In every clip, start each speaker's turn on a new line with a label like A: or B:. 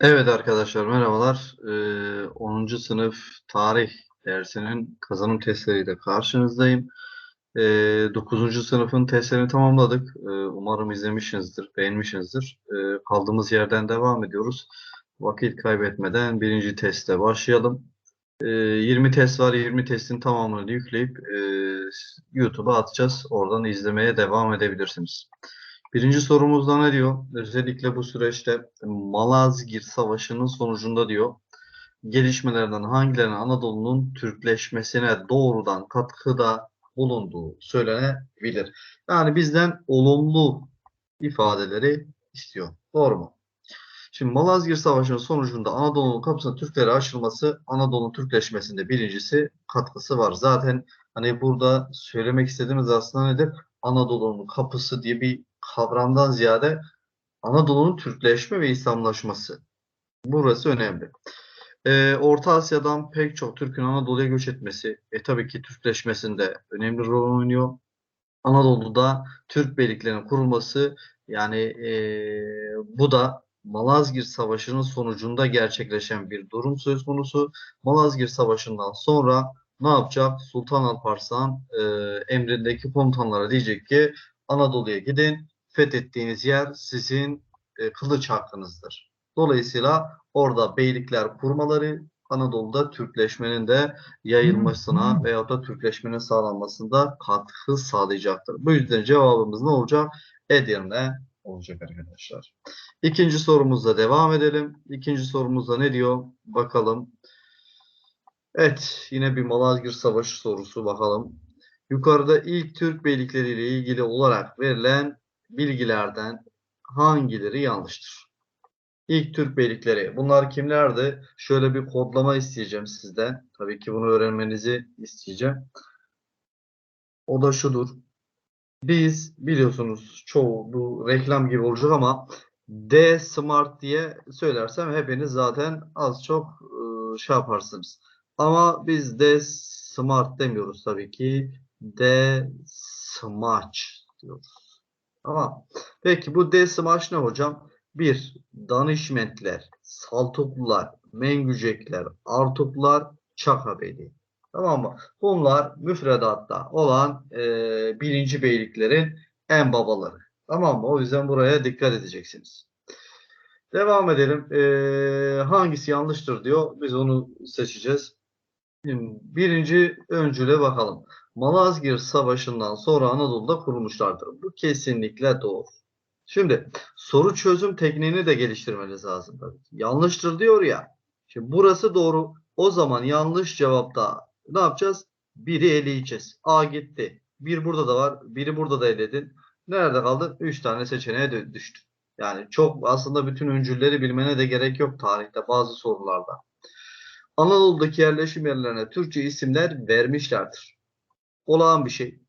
A: Evet arkadaşlar merhabalar. Ee, 10. sınıf tarih dersinin kazanım testleriyle karşınızdayım. Ee, 9. sınıfın testlerini tamamladık. Ee, umarım izlemişsinizdir, beğenmişsinizdir. Ee, kaldığımız yerden devam ediyoruz. Vakit kaybetmeden birinci teste başlayalım. Ee, 20 test var. 20 testin tamamını yükleyip e, YouTube'a atacağız. Oradan izlemeye devam edebilirsiniz. Birinci sorumuzda ne diyor? Özellikle bu süreçte Malazgirt Savaşı'nın sonucunda diyor gelişmelerden hangilerinin Anadolu'nun Türkleşmesine doğrudan katkıda bulunduğu söylenebilir. Yani bizden olumlu ifadeleri istiyor. Doğru mu? Şimdi Malazgirt Savaşı'nın sonucunda Anadolu'nun kapısına Türklere açılması Anadolu'nun Türkleşmesinde birincisi katkısı var. Zaten hani burada söylemek istediğimiz aslında nedir? Anadolu'nun kapısı diye bir kavramdan ziyade Anadolu'nun Türkleşme ve İslamlaşması. Burası önemli. Ee, Orta Asya'dan pek çok Türk'ün Anadolu'ya göç etmesi e, tabii ki Türkleşmesinde önemli rol oynuyor. Anadolu'da Türk beyliklerinin kurulması yani e, bu da Malazgirt Savaşı'nın sonucunda gerçekleşen bir durum söz konusu. Malazgirt Savaşı'ndan sonra ne yapacak? Sultan Alparslan e, emrindeki komutanlara diyecek ki Anadolu'ya gidin. Fethettiğiniz yer sizin e, kılıç hakkınızdır. Dolayısıyla orada beylikler kurmaları Anadolu'da Türkleşmenin de yayılmasına veyahut da Türkleşmenin sağlanmasında katkı sağlayacaktır. Bu yüzden cevabımız ne olacak? Edirne olacak arkadaşlar. İkinci sorumuzla devam edelim. İkinci sorumuzda ne diyor? Bakalım. Evet, yine bir Malazgirt Savaşı sorusu bakalım. Yukarıda ilk Türk beylikleriyle ilgili olarak verilen bilgilerden hangileri yanlıştır? İlk Türk beylikleri. Bunlar kimlerdi? Şöyle bir kodlama isteyeceğim sizden. Tabii ki bunu öğrenmenizi isteyeceğim. O da şudur. Biz biliyorsunuz çoğu bu reklam gibi olacak ama D Smart diye söylersem hepiniz zaten az çok ıı, şey yaparsınız. Ama biz D Smart demiyoruz tabii ki. D Smaç diyoruz. Tamam. Peki bu D Smaç ne hocam? 1. Danışmentler, Saltuklular, Mengücekler, Artuklular, Çakabeyli. Tamam mı? Bunlar müfredatta olan e, birinci beyliklerin en babaları. Tamam mı? O yüzden buraya dikkat edeceksiniz. Devam edelim. E, hangisi yanlıştır diyor. Biz onu seçeceğiz. Birinci öncüle bakalım. Malazgirt Savaşı'ndan sonra Anadolu'da kurulmuşlardır. Bu kesinlikle doğru. Şimdi soru çözüm tekniğini de geliştirmeniz lazım. Tabii. Yanlıştır diyor ya. Şimdi burası doğru. O zaman yanlış cevapta ne yapacağız? Biri eleyeceğiz. A gitti. Bir burada da var. Biri burada da eledin. Nerede kaldı? Üç tane seçeneğe düştü. Yani çok aslında bütün öncülleri bilmene de gerek yok tarihte bazı sorularda. Anadolu'daki yerleşim yerlerine Türkçe isimler vermişlerdir. Olağan bir şey.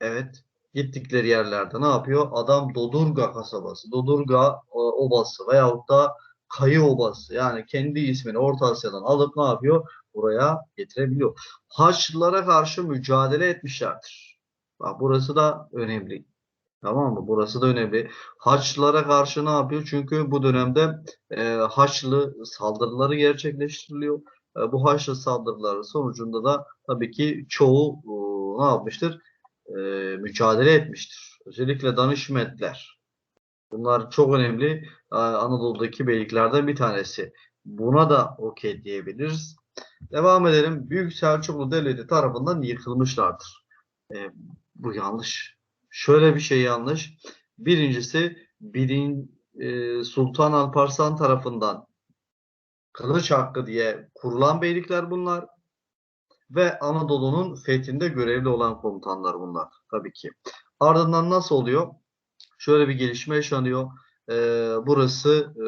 A: Evet. Gittikleri yerlerde ne yapıyor? Adam Dodurga kasabası, Dodurga e, obası veyahut da Kayı obası yani kendi ismini Orta Asya'dan alıp ne yapıyor? Buraya getirebiliyor. Haçlılara karşı mücadele etmişlerdir. Bak burası da önemli. Tamam mı? Burası da önemli. Haçlılara karşı ne yapıyor? Çünkü bu dönemde e, Haçlı saldırıları gerçekleştiriliyor. E, bu Haçlı saldırıları sonucunda da tabii ki çoğu e, ne yapmıştır? E, mücadele etmiştir. Özellikle danışmetler. Bunlar çok önemli. E, Anadolu'daki beyliklerden bir tanesi. Buna da okey diyebiliriz. Devam edelim. Büyük Selçuklu Devleti tarafından yıkılmışlardır. E, bu yanlış. Şöyle bir şey yanlış. Birincisi birin, e, Sultan Alparslan tarafından kılıç hakkı diye kurulan beylikler bunlar. Ve Anadolu'nun fethinde görevli olan komutanlar bunlar tabii ki. Ardından nasıl oluyor? Şöyle bir gelişme yaşanıyor. E, burası e,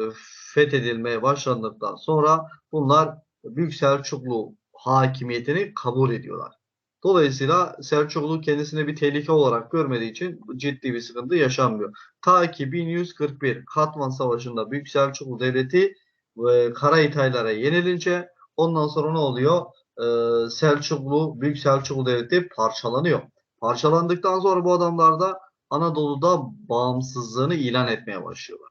A: fethedilmeye başlandıktan sonra bunlar Büyük Selçuklu hakimiyetini kabul ediyorlar. Dolayısıyla Selçuklu kendisine bir tehlike olarak görmediği için ciddi bir sıkıntı yaşanmıyor. Ta ki 1141 Katman Savaşı'nda Büyük Selçuklu Devleti e, Karahitaylara yenilince ondan sonra ne oluyor? Ee, Selçuklu, Büyük Selçuklu Devleti parçalanıyor. Parçalandıktan sonra bu adamlar da Anadolu'da bağımsızlığını ilan etmeye başlıyorlar.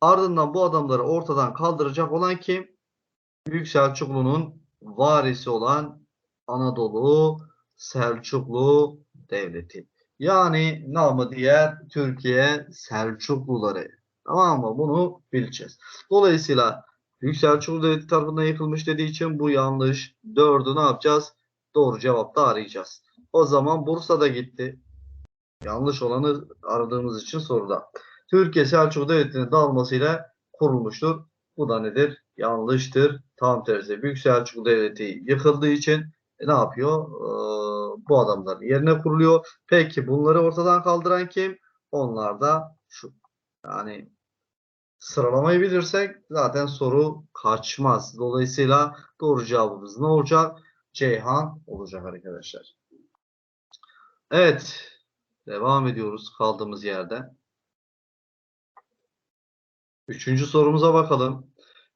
A: Ardından bu adamları ortadan kaldıracak olan kim? Büyük Selçuklu'nun varisi olan Anadolu Selçuklu Devleti. Yani namı diğer Türkiye Selçukluları. Tamam mı? Bunu bileceğiz. Dolayısıyla Büyük Selçuklu Devleti tarafından yıkılmış dediği için bu yanlış. Dördü ne yapacağız? Doğru cevapta arayacağız. O zaman Bursa'da gitti. Yanlış olanı aradığımız için soruda. Türkiye Selçuklu Devleti'nin dağılmasıyla kurulmuştur. Bu da nedir? Yanlıştır. Tam tersi. Büyük Selçuklu Devleti yıkıldığı için e, ne yapıyor? Ee, bu adamlar yerine kuruluyor. Peki bunları ortadan kaldıran kim? Onlar da şu. Yani sıralamayı bilirsek zaten soru kaçmaz. Dolayısıyla doğru cevabımız ne olacak? Ceyhan olacak arkadaşlar. Evet. Devam ediyoruz kaldığımız yerde. Üçüncü sorumuza bakalım.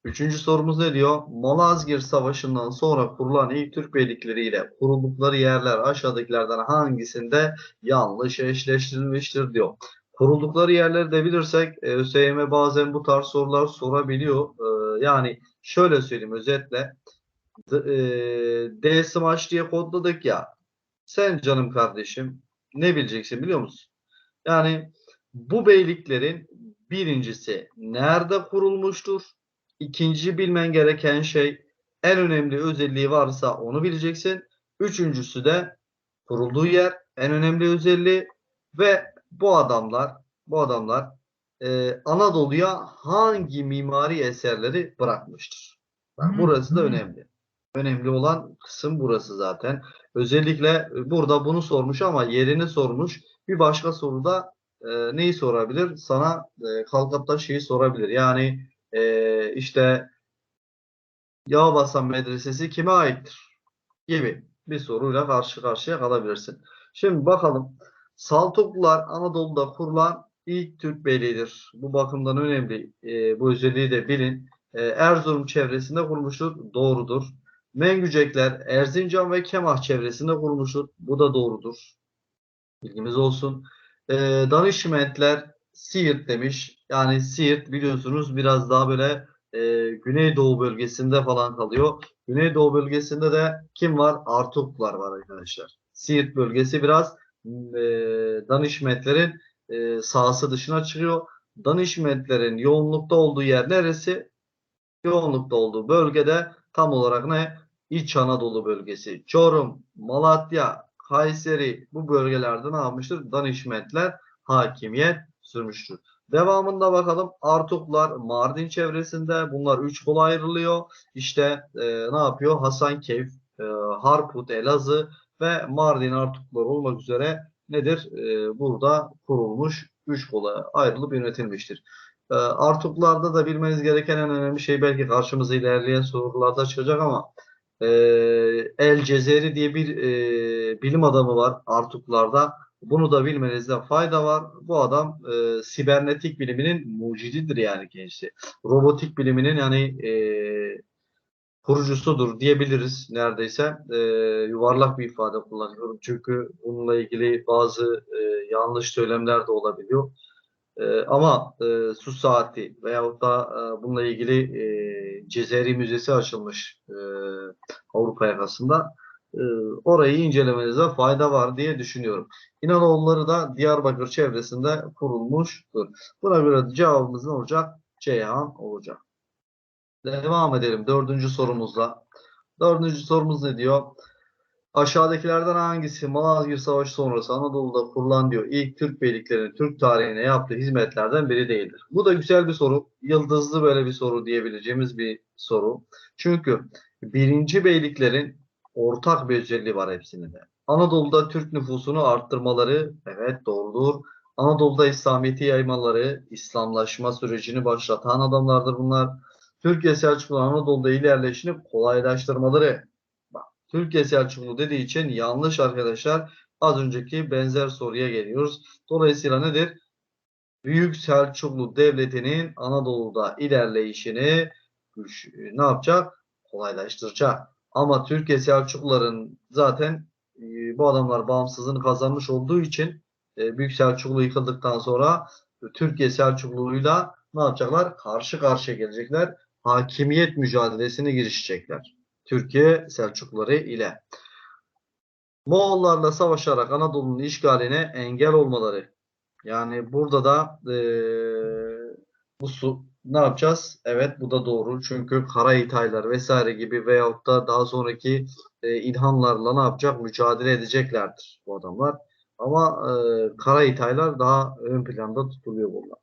A: Üçüncü sorumuz ne diyor? Malazgirt Savaşı'ndan sonra kurulan ilk Türk beylikleriyle kuruldukları yerler aşağıdakilerden hangisinde yanlış eşleştirilmiştir diyor. Kuruldukları yerleri de bilirsek e, ÖSYM bazen bu tarz sorular sorabiliyor. E, yani şöyle söyleyeyim özetle. D, e, D diye kodladık ya. Sen canım kardeşim ne bileceksin biliyor musun? Yani bu beyliklerin birincisi nerede kurulmuştur? İkinci bilmen gereken şey en önemli özelliği varsa onu bileceksin. Üçüncüsü de kurulduğu yer en önemli özelliği ve bu adamlar bu adamlar e, Anadolu'ya hangi mimari eserleri bırakmıştır? Bak, burası da önemli. Önemli olan kısım burası zaten. Özellikle burada bunu sormuş ama yerini sormuş. Bir başka soruda e, neyi sorabilir? Sana e, kalkıp şeyi sorabilir. Yani e, işte Yağbasan Medresesi kime aittir? Gibi bir soruyla karşı karşıya kalabilirsin. Şimdi bakalım. Saltuklular Anadolu'da kurulan ilk Türk beyliğidir. Bu bakımdan önemli. E, bu özelliği de bilin. E, Erzurum çevresinde kurulmuştur. Doğrudur. Mengücekler Erzincan ve Kemah çevresinde kurulmuştur. Bu da doğrudur. Bilgimiz olsun. E, Danışmentler Siirt demiş. Yani Siirt biliyorsunuz biraz daha böyle e, Güneydoğu bölgesinde falan kalıyor. Güneydoğu bölgesinde de kim var? Artuklar var arkadaşlar. Siirt bölgesi biraz e, Danışmentlerin e, sahası dışına çıkıyor. Danışmentlerin yoğunlukta olduğu yer neresi? Yoğunlukta olduğu bölgede tam olarak ne? İç Anadolu bölgesi. Çorum, Malatya, Kayseri bu bölgelerde ne yapmıştır? Danışmentler hakimiyet sürmüştür. Devamında bakalım Artuklar Mardin çevresinde bunlar üç kola ayrılıyor. İşte e, ne yapıyor? Hasankeyf, e, Harput, Elazığ ve Mardin Artuklar olmak üzere nedir? E, burada kurulmuş üç kola ayrılıp yönetilmiştir. E, Artuklarda da bilmeniz gereken en önemli şey belki karşımıza ilerleyen sorularda çıkacak ama e, El Cezeri diye bir e, bilim adamı var Artuklarda. Bunu da bilmenizde fayda var. Bu adam e, sibernetik biliminin mucididir yani kendisi. Robotik biliminin yani e, kurucusudur diyebiliriz neredeyse. E, yuvarlak bir ifade kullanıyorum. Çünkü bununla ilgili bazı e, yanlış söylemler de olabiliyor. E, ama e, su saati veyahut da e, bununla ilgili e, Cezeri Müzesi açılmış e, Avrupa yakasında. E, orayı incelemenizde fayda var diye düşünüyorum. İnanoğulları da Diyarbakır çevresinde kurulmuştur. Buna göre cevabımız ne olacak? Ceyhan olacak. Devam edelim dördüncü sorumuzla. Dördüncü sorumuz ne diyor? Aşağıdakilerden hangisi Malazgirt Savaşı sonrası Anadolu'da kurulan diyor ilk Türk beyliklerinin Türk tarihine yaptığı hizmetlerden biri değildir. Bu da güzel bir soru. Yıldızlı böyle bir soru diyebileceğimiz bir soru. Çünkü birinci beyliklerin ortak bir özelliği var hepsinin de. Anadolu'da Türk nüfusunu arttırmaları evet doğrudur. Anadolu'da İslamiyet'i yaymaları, İslamlaşma sürecini başlatan adamlardır bunlar. Türkiye Selçuklu Anadolu'da ilerleyişini kolaylaştırmaları. Bak, Türkiye Selçuklu dediği için yanlış arkadaşlar. Az önceki benzer soruya geliyoruz. Dolayısıyla nedir? Büyük Selçuklu Devleti'nin Anadolu'da ilerleyişini ne yapacak? Kolaylaştıracak. Ama Türkiye Selçukluların zaten e, bu adamlar bağımsızlığını kazanmış olduğu için e, Büyük Selçuklu yıkıldıktan sonra Türkiye Selçuklu'yla ne yapacaklar? Karşı karşıya gelecekler. Hakimiyet mücadelesine girişecekler. Türkiye Selçukluları ile. Moğollarla savaşarak Anadolu'nun işgaline engel olmaları. Yani burada da eee, bu su ne yapacağız? Evet bu da doğru. Çünkü Karahitaylar vesaire gibi veyahut da daha sonraki e, İlhanlarla ne yapacak? Mücadele edeceklerdir bu adamlar. Ama e, Karahitaylar daha ön planda tutuluyor burada.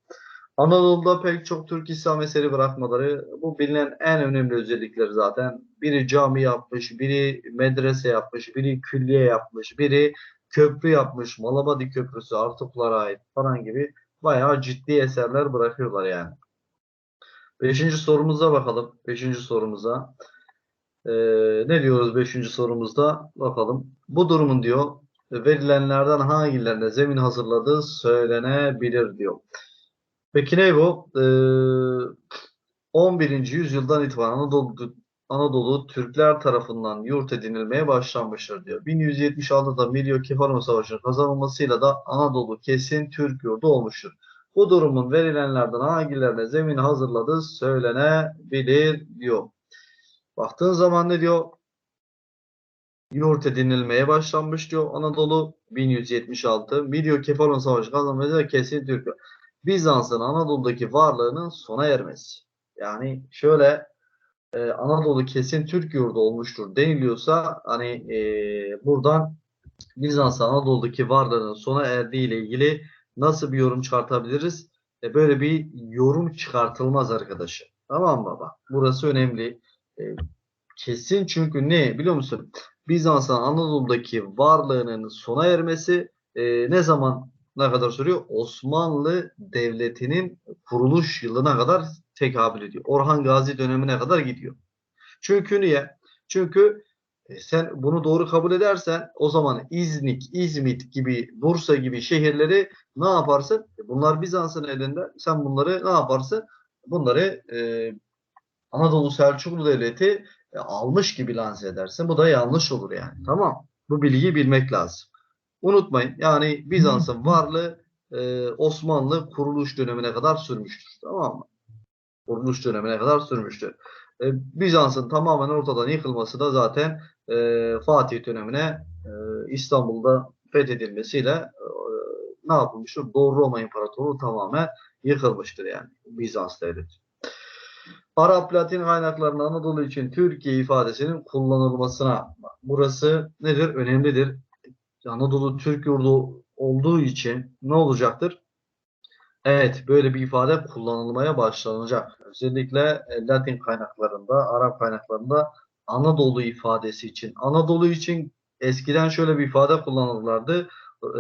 A: Anadolu'da pek çok Türk İslam eseri bırakmaları bu bilinen en önemli özellikleri zaten. Biri cami yapmış, biri medrese yapmış, biri külliye yapmış, biri köprü yapmış. Malabadi Köprüsü Artuklara ait falan gibi bayağı ciddi eserler bırakıyorlar yani. Beşinci sorumuza bakalım. Beşinci sorumuza. Ee, ne diyoruz beşinci sorumuzda? Bakalım. Bu durumun diyor verilenlerden hangilerine zemin hazırladığı söylenebilir diyor. Peki ne bu? Ee, 11. yüzyıldan itibaren Anadolu, Anadolu Türkler tarafından yurt edinilmeye başlanmıştır diyor. 1176'da Milyo Kefalon Savaşı'nın kazanılmasıyla da Anadolu kesin Türk yurdu olmuştur. Bu durumun verilenlerden hangilerine zemin hazırladığı söylenebilir diyor. Baktığın zaman ne diyor? Yurt edinilmeye başlanmış diyor. Anadolu 1176. Milyo Kefalon Savaşı kazanılmasıyla kesin Türk yurdu. Bizans'ın Anadolu'daki varlığının sona ermesi. Yani şöyle e, Anadolu kesin Türk yurdu olmuştur deniliyorsa hani e, buradan Bizans Anadolu'daki varlığının sona erdiği ile ilgili nasıl bir yorum çıkartabiliriz? E, böyle bir yorum çıkartılmaz arkadaşım. Tamam baba? Burası önemli. E, kesin çünkü ne biliyor musun? Bizans'ın Anadolu'daki varlığının sona ermesi e, ne zaman ne kadar sürüyor? Osmanlı Devleti'nin kuruluş yılına kadar tekabül ediyor. Orhan Gazi dönemine kadar gidiyor. Çünkü niye? Çünkü e, sen bunu doğru kabul edersen o zaman İznik, İzmit gibi, Bursa gibi şehirleri ne yaparsın? E, Bunlar Bizans'ın elinde. Sen bunları ne yaparsın? Bunları e, Anadolu Selçuklu Devleti e, almış gibi lanse edersin. Bu da yanlış olur yani. Tamam. Bu bilgiyi bilmek lazım. Unutmayın. Yani Bizans'ın varlığı e, Osmanlı kuruluş dönemine kadar sürmüştür. Tamam mı? Kuruluş dönemine kadar sürmüştür. E, Bizans'ın tamamen ortadan yıkılması da zaten e, Fatih dönemine e, İstanbul'da fethedilmesiyle e, ne yapılmıştır? Doğu Roma İmparatorluğu tamamen yıkılmıştır yani Bizans devleti. Arap Latin kaynaklarında Anadolu için Türkiye ifadesinin kullanılmasına burası nedir? Önemlidir. Anadolu Türk yurdu olduğu için ne olacaktır? Evet, böyle bir ifade kullanılmaya başlanacak. Özellikle e, Latin kaynaklarında, Arap kaynaklarında Anadolu ifadesi için. Anadolu için eskiden şöyle bir ifade kullanırlardı.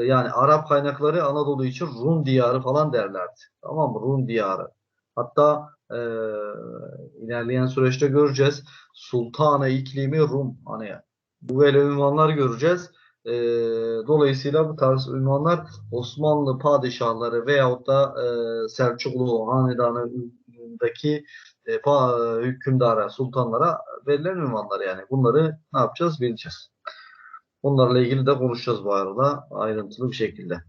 A: E, Yani Arap kaynakları Anadolu için Rum diyarı falan derlerdi. Tamam mı? Rum diyarı. Hatta e, ilerleyen süreçte göreceğiz. Sultanı iklimi Rum. Hani bu böyle ünvanlar göreceğiz. E, dolayısıyla bu tarz ünvanlar Osmanlı padişahları veyahut da e, Selçuklu hanedanındaki e, pa- hükümdara, sultanlara verilen ünvanlar yani. Bunları ne yapacağız? Bileceğiz. Bunlarla ilgili de konuşacağız bu arada ayrıntılı bir şekilde.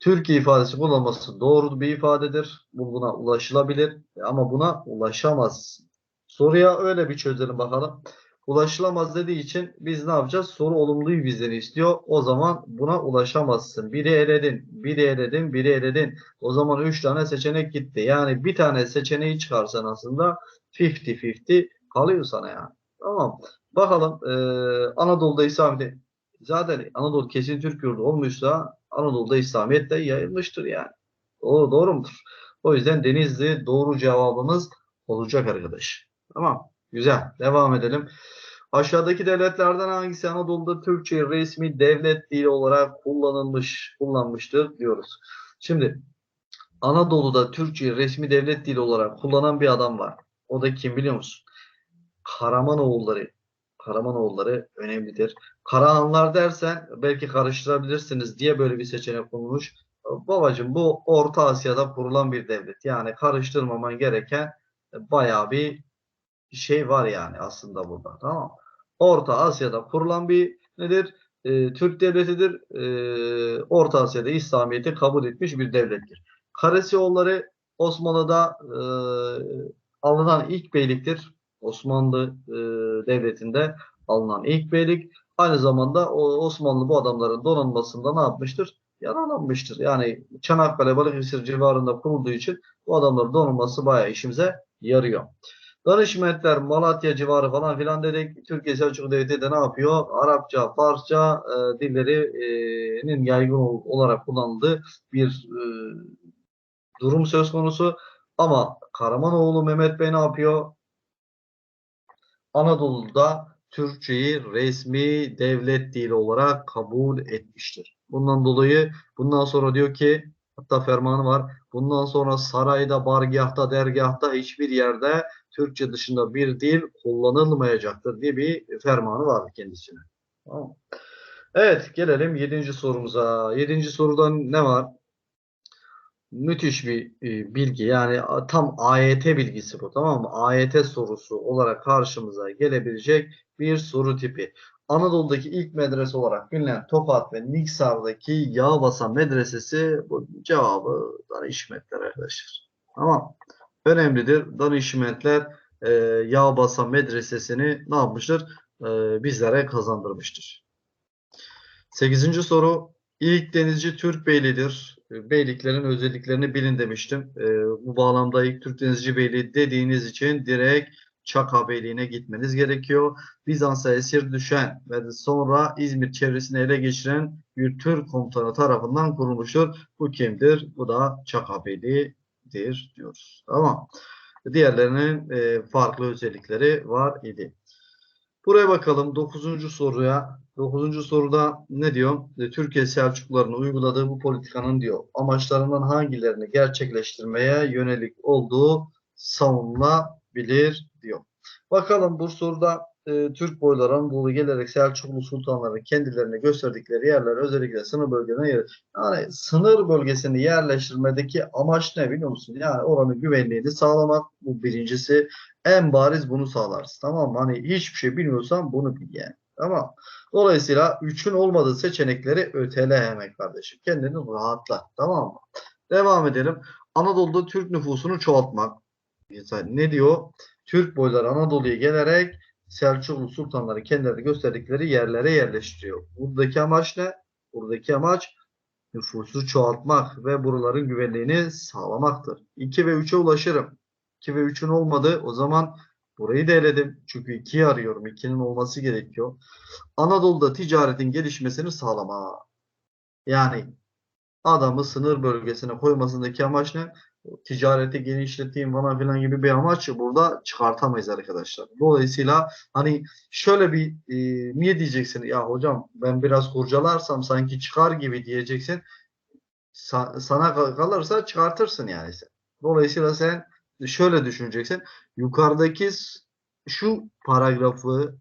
A: Türkiye ifadesi kullanılması doğru bir ifadedir. Bu buna ulaşılabilir ama buna ulaşamaz. Soruya öyle bir çözelim bakalım. Ulaşılamaz dediği için biz ne yapacağız? Soru olumluyu bizden istiyor. O zaman buna ulaşamazsın. Biri eledin, biri eledin, biri eledin. O zaman 3 tane seçenek gitti. Yani bir tane seçeneği çıkarsan aslında 50-50 kalıyor sana yani. Tamam. Bakalım eee Anadolu'da İslamiyet zaten Anadolu kesin Türk yurdu olmuşsa Anadolu'da İslamiyet de yayılmıştır yani. Doğru, doğru mudur? O yüzden Denizli doğru cevabımız olacak arkadaş. Tamam. Güzel. Devam edelim. Aşağıdaki devletlerden hangisi Anadolu'da Türkçe resmi devlet dili olarak kullanılmış, kullanmıştır diyoruz. Şimdi Anadolu'da Türkçe resmi devlet dili olarak kullanan bir adam var. O da kim biliyor musun? Karamanoğulları. Karamanoğulları önemlidir. Karahanlar dersen belki karıştırabilirsiniz diye böyle bir seçenek konulmuş. Babacım bu Orta Asya'da kurulan bir devlet. Yani karıştırmaman gereken bayağı bir şey var yani aslında burada. Tamam? Orta Asya'da kurulan bir nedir? Ee, Türk devletidir. Ee, Orta Asya'da İslamiyet'i kabul etmiş bir devlettir. Karesioğulları Osmanlı'da e, alınan ilk beyliktir. Osmanlı e, Devleti'nde alınan ilk beylik. Aynı zamanda Osmanlı bu adamların donanmasında ne yapmıştır? Yararlanmıştır. Yani Çanakkale, Balıkesir civarında kurulduğu için bu adamların donanması bayağı işimize yarıyor. Danışmentler, Malatya civarı falan filan dedik. Türkiye Selçuklu Devleti de ne yapıyor? Arapça, Farsça e, dillerinin yaygın ol- olarak kullanıldığı bir e, durum söz konusu. Ama Karamanoğlu Mehmet Bey ne yapıyor? Anadolu'da Türkçeyi resmi devlet dili olarak kabul etmiştir. Bundan dolayı bundan sonra diyor ki hatta fermanı var. Bundan sonra sarayda, bargahta, dergahta hiçbir yerde Türkçe dışında bir dil kullanılmayacaktır diye bir fermanı vardı kendisine. Tamam. Evet gelelim 7. sorumuza. 7. soruda ne var? Müthiş bir e, bilgi yani tam AYT bilgisi bu tamam mı? AYT sorusu olarak karşımıza gelebilecek bir soru tipi. Anadolu'daki ilk medrese olarak bilinen Tokat ve Niksar'daki Yağbasa medresesi bu cevabı Danışmetler arkadaşlar. Tamam. Önemlidir. Danışmetler e, Yağbasa medresesini ne yapmıştır? E, bizlere kazandırmıştır. Sekizinci soru. İlk denizci Türk beyliğidir. E, Beyliklerin özelliklerini bilin demiştim. E, bu bağlamda ilk Türk denizci beyliği dediğiniz için direkt Çaka Beyliği'ne gitmeniz gerekiyor. Bizans'a esir düşen ve sonra İzmir çevresini ele geçiren bir Türk komutanı tarafından kurulmuştur. Bu kimdir? Bu da Çaka Beyliği'dir diyoruz. Tamam. Diğerlerinin e, farklı özellikleri var idi. Buraya bakalım 9. soruya. 9. soruda ne diyor? E, Türkiye Selçuklularının uyguladığı bu politikanın diyor amaçlarından hangilerini gerçekleştirmeye yönelik olduğu savunulabilir. Bakalım bu soruda e, Türk boyları Anadolu gelerek Selçuklu sultanların kendilerine gösterdikleri yerler özellikle sınır bölgelerine yer. Yani sınır bölgesini yerleştirmedeki amaç ne biliyor musun? Yani oranın güvenliğini sağlamak bu birincisi. En bariz bunu sağlarsın. Tamam mı? Hani hiçbir şey bilmiyorsan bunu bil yani. Tamam. Dolayısıyla üçün olmadığı seçenekleri ötele hemen kardeşim. Kendini rahatla. Tamam mı? Devam edelim. Anadolu'da Türk nüfusunu çoğaltmak. Ne diyor? Türk boyları Anadolu'ya gelerek Selçuklu sultanları kendileri gösterdikleri yerlere yerleştiriyor. Buradaki amaç ne? Buradaki amaç nüfusu çoğaltmak ve buraların güvenliğini sağlamaktır. 2 ve 3'e ulaşırım. 2 ve 3'ün olmadı. O zaman burayı da eledim. Çünkü 2'yi arıyorum. 2'nin olması gerekiyor. Anadolu'da ticaretin gelişmesini sağlama. Yani adamı sınır bölgesine koymasındaki amaç ne? Ticareti genişleteyim falan filan gibi bir amaç burada çıkartamayız arkadaşlar. Dolayısıyla hani şöyle bir e, niye diyeceksin ya hocam ben biraz kurcalarsam sanki çıkar gibi diyeceksin. Sa- sana kal- kalırsa çıkartırsın yani sen. Dolayısıyla sen şöyle düşüneceksin. Yukarıdaki şu paragrafı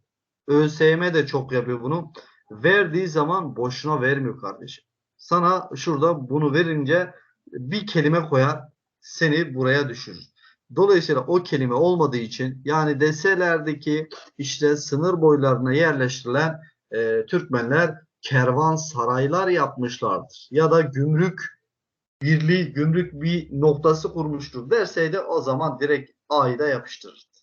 A: ÖSYM de çok yapıyor bunu. Verdiği zaman boşuna vermiyor kardeşim. Sana şurada bunu verince bir kelime koyar seni buraya düşürür. Dolayısıyla o kelime olmadığı için yani deselerdeki işte sınır boylarına yerleştirilen e, Türkmenler kervansaraylar yapmışlardır. Ya da gümrük birliği, gümrük bir noktası kurmuştur derseydi o zaman direkt A'yı yapıştırırdı.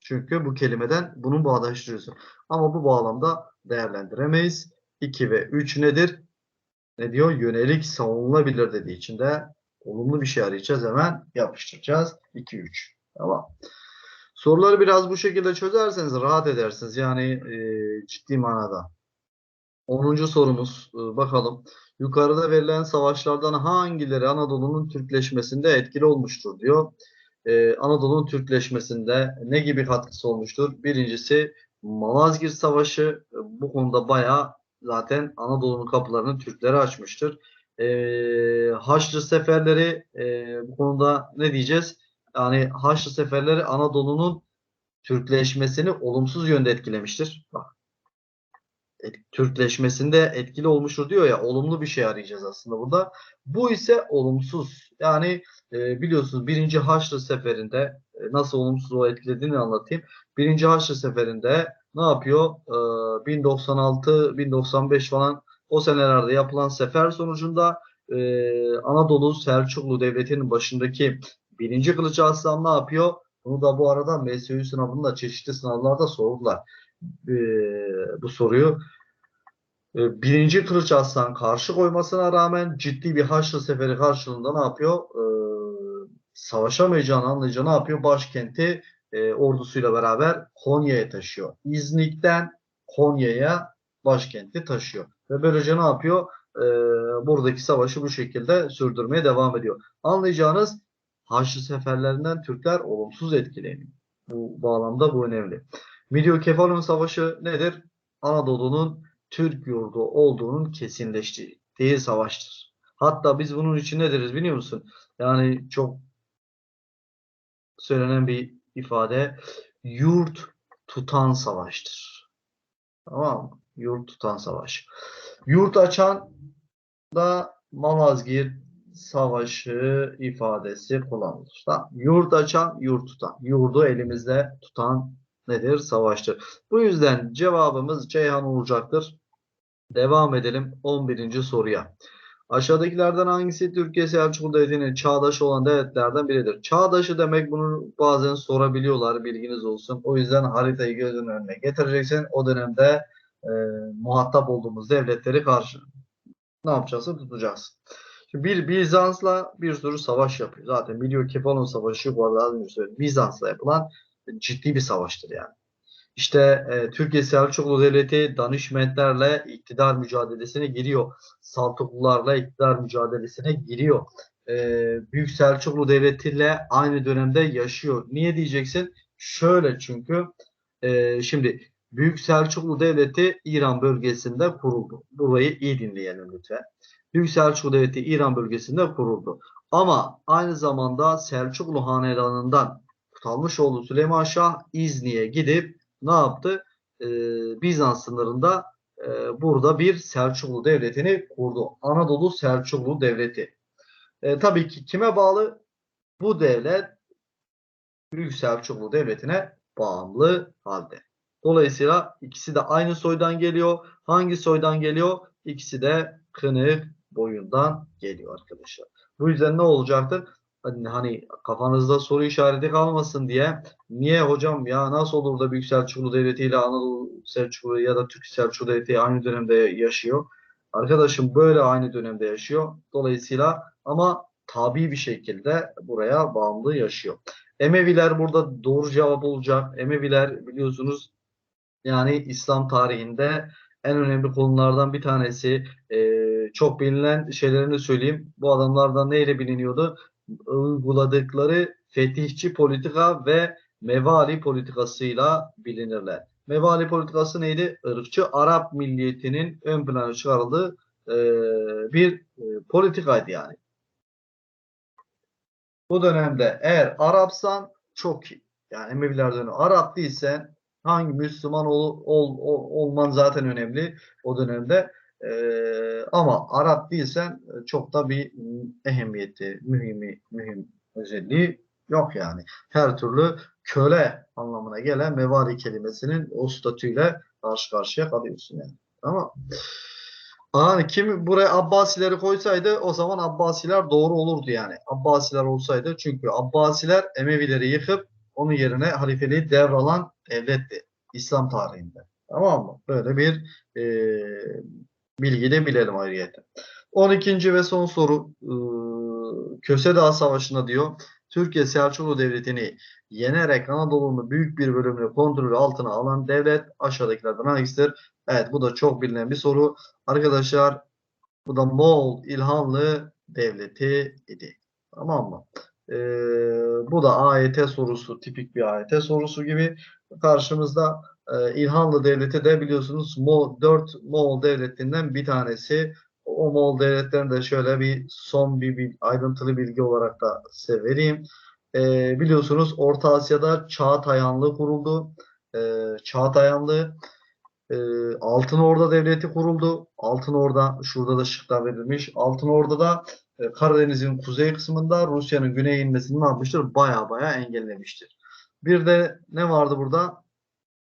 A: Çünkü bu kelimeden bunu bağdaştırıyorsun. Ama bu bağlamda değerlendiremeyiz. 2 ve 3 nedir? Ne diyor? Yönelik savunulabilir dediği için de olumlu bir şey arayacağız. Hemen yapıştıracağız. 2 3. Tamam. Soruları biraz bu şekilde çözerseniz rahat edersiniz. Yani e, ciddi manada. 10. sorumuz e, bakalım. Yukarıda verilen savaşlardan hangileri Anadolu'nun Türkleşmesinde etkili olmuştur diyor. Ee, Anadolu'nun Türkleşmesinde ne gibi katkısı olmuştur? Birincisi Malazgirt Savaşı e, bu konuda bayağı zaten Anadolu'nun kapılarını Türklere açmıştır. Ee, Haçlı seferleri e, bu konuda ne diyeceğiz? Yani Haçlı seferleri Anadolu'nun Türkleşmesini olumsuz yönde etkilemiştir. Bak Türkleşmesinde etkili olmuştur diyor ya olumlu bir şey arayacağız aslında burada. Bu ise olumsuz. Yani e, biliyorsunuz birinci Haçlı seferinde e, nasıl olumsuz o etkilediğini anlatayım. Birinci Haçlı seferinde ne yapıyor? E, 1096 1095 falan o senelerde yapılan sefer sonucunda e, Anadolu Selçuklu Devleti'nin başındaki Birinci Kılıç Arslan ne yapıyor? Bunu da bu arada MSÜ sınavında çeşitli sınavlarda sordular. Ee, bu soruyu. Ee, birinci Kılıç Arslan karşı koymasına rağmen ciddi bir Haçlı seferi karşılığında ne yapıyor? Ee, savaşamayacağını anlayınca ne yapıyor? Başkenti e, ordusuyla beraber Konya'ya taşıyor. İznik'ten Konya'ya başkenti taşıyor. Ve böylece ne yapıyor? Ee, buradaki savaşı bu şekilde sürdürmeye devam ediyor. Anlayacağınız Haçlı seferlerinden Türkler olumsuz etkileniyor. Bu bağlamda bu önemli. Midyokefalon Savaşı nedir? Anadolu'nun Türk yurdu olduğunun kesinleştiği savaştır. Hatta biz bunun için ne deriz biliyor musun? Yani çok söylenen bir ifade yurt tutan savaştır. Tamam mı? Yurt tutan savaş. Yurt açan da Malazgirt Savaşı ifadesi kullanılır. Yurt açan, yurt tutan. Yurdu elimizde tutan nedir? Savaştır. Bu yüzden cevabımız Ceyhan olacaktır. Devam edelim 11. soruya. Aşağıdakilerden hangisi Türkiye Selçuklu Devleti'nin çağdaşı olan devletlerden biridir? Çağdaşı demek bunu bazen sorabiliyorlar bilginiz olsun. O yüzden haritayı gözünün önüne getireceksin. O dönemde e, muhatap olduğumuz devletleri karşı ne yapacaksın? Tutacaksın. Şimdi bir Bizans'la bir sürü savaş yapıyor. Zaten biliyor Kefalon Savaşı bu arada az önce söyledim. Bizans'la yapılan ciddi bir savaştır yani. İşte e, Türkiye Selçuklu Devleti danışmentlerle iktidar mücadelesine giriyor. Saltuklularla iktidar mücadelesine giriyor. E, Büyük Selçuklu Devleti ile aynı dönemde yaşıyor. Niye diyeceksin? Şöyle çünkü e, şimdi Büyük Selçuklu Devleti İran bölgesinde kuruldu. Burayı iyi dinleyelim lütfen. Büyük Selçuklu Devleti İran bölgesinde kuruldu. Ama aynı zamanda Selçuklu Hanedanı'ndan Kutalmışoğlu Süleyman Şah İzni'ye gidip ne yaptı? Ee, Bizans sınırında e, burada bir Selçuklu Devleti'ni kurdu. Anadolu Selçuklu Devleti. E, tabii ki kime bağlı? Bu devlet Büyük Selçuklu Devleti'ne bağımlı halde. Dolayısıyla ikisi de aynı soydan geliyor. Hangi soydan geliyor? İkisi de Kınık boyundan geliyor arkadaşlar. Bu yüzden ne olacaktır? Hani, hani kafanızda soru işareti kalmasın diye niye hocam ya nasıl olur da Büyük Selçuklu Devleti ile Anadolu Selçuklu ya da Türk Selçuklu Devleti aynı dönemde yaşıyor? Arkadaşım böyle aynı dönemde yaşıyor. Dolayısıyla ama tabi bir şekilde buraya bağımlı yaşıyor. Emeviler burada doğru cevap olacak. Emeviler biliyorsunuz yani İslam tarihinde en önemli konulardan bir tanesi. Ee, çok bilinen şeylerini söyleyeyim. Bu adamlardan neyle biliniyordu? Uyguladıkları fetihçi politika ve mevali politikasıyla bilinirler. Mevali politikası neydi? Irkçı Arap milliyetinin ön plana çıkarıldığı e, bir e, politikaydı yani. Bu dönemde eğer Arapsan çok iyi. Yani Emeviler dönemi Arap değilsen hangi Müslüman ol, ol, ol, olman zaten önemli o dönemde. Ee, ama Arap değilsen çok da bir ehemmiyeti, mühimi, mühim özelliği yok yani. Her türlü köle anlamına gelen mevari kelimesinin o statüyle karşı karşıya kalıyorsun yani. Tamam Yani kim buraya Abbasileri koysaydı o zaman Abbasiler doğru olurdu yani. Abbasiler olsaydı çünkü Abbasiler Emevileri yıkıp onun yerine halifeliği devralan devletti İslam tarihinde. Tamam mı? Böyle bir e, bilgi de bilelim ayrıyeten. 12. ve son soru e, Köse Dağı Savaşı'nda diyor Türkiye Selçuklu Devleti'ni yenerek Anadolu'nun büyük bir bölümünü kontrolü altına alan devlet aşağıdakilerden hangisidir? Evet bu da çok bilinen bir soru. Arkadaşlar bu da Moğol İlhanlı Devleti idi. Tamam mı? Ee, bu da AYT sorusu, tipik bir AYT sorusu gibi. Karşımızda e, İlhanlı Devleti de biliyorsunuz Mo 4 Moğol devletinden bir tanesi. O Moğol devletlerini de şöyle bir son bir, bir ayrıntılı bilgi olarak da size vereyim. E, biliyorsunuz Orta Asya'da Çağatayanlı kuruldu. E, Çağatayanlı e, Altın Orda Devleti kuruldu. Altın Orda şurada da şıklar verilmiş. Altın Orda'da e, Karadeniz'in kuzey kısmında Rusya'nın güneye inmesini ne yapmıştır? Baya baya engellemiştir. Bir de ne vardı burada?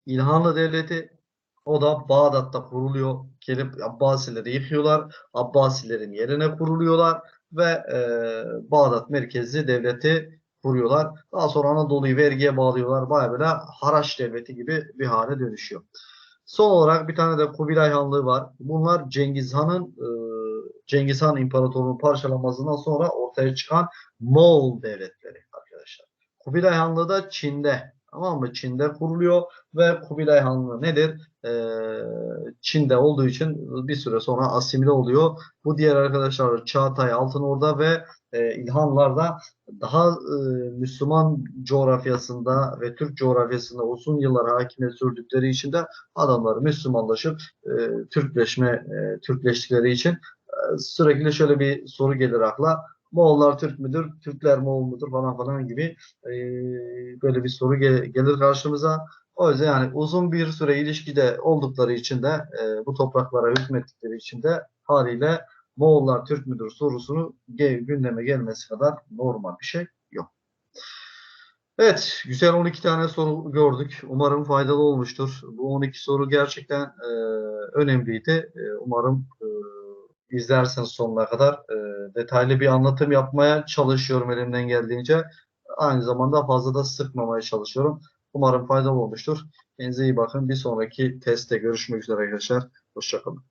A: İlhanlı Devleti o da Bağdat'ta kuruluyor. Gelip Abbasileri yıkıyorlar. Abbasilerin yerine kuruluyorlar ve e, Bağdat merkezli devleti kuruyorlar. Daha sonra Anadolu'yu vergiye bağlıyorlar. Baya böyle haraç devleti gibi bir hale dönüşüyor. Son olarak bir tane de Kubilay Hanlığı var. Bunlar Cengiz Han'ın e, Cengiz Han İmparatorluğu'nun parçalanmasından sonra ortaya çıkan Moğol devletleri. Kubilay Hanlığı da Çin'de. Tamam mı? Çin'de kuruluyor ve Kubilay Hanlığı nedir? Ee, Çin'de olduğu için bir süre sonra asimile oluyor. Bu diğer arkadaşlar Çağatay, Altınorda ve e, İlhanlar'da daha e, Müslüman coğrafyasında ve Türk coğrafyasında uzun yıllar hakimiyet sürdükleri için de adamlar Müslümanlaşıp e, Türkleşme e, Türkleştikleri için e, sürekli şöyle bir soru gelir akla. Moğollar Türk müdür? Türkler Moğol mudur? falan falan gibi e, böyle bir soru ge- gelir karşımıza. O yüzden yani uzun bir süre ilişkide oldukları için de e, bu topraklara hükmettikleri için de haliyle Moğollar Türk müdür sorusunu gündeme gelmesi kadar normal bir şey yok. Evet, güzel 12 tane soru gördük. Umarım faydalı olmuştur. Bu 12 soru gerçekten e, önemliydi. E, umarım e, izlerseniz sonuna kadar e, detaylı bir anlatım yapmaya çalışıyorum elimden geldiğince. Aynı zamanda fazla da sıkmamaya çalışıyorum. Umarım faydalı olmuştur. Kendinize iyi bakın. Bir sonraki testte görüşmek üzere arkadaşlar. Hoşçakalın.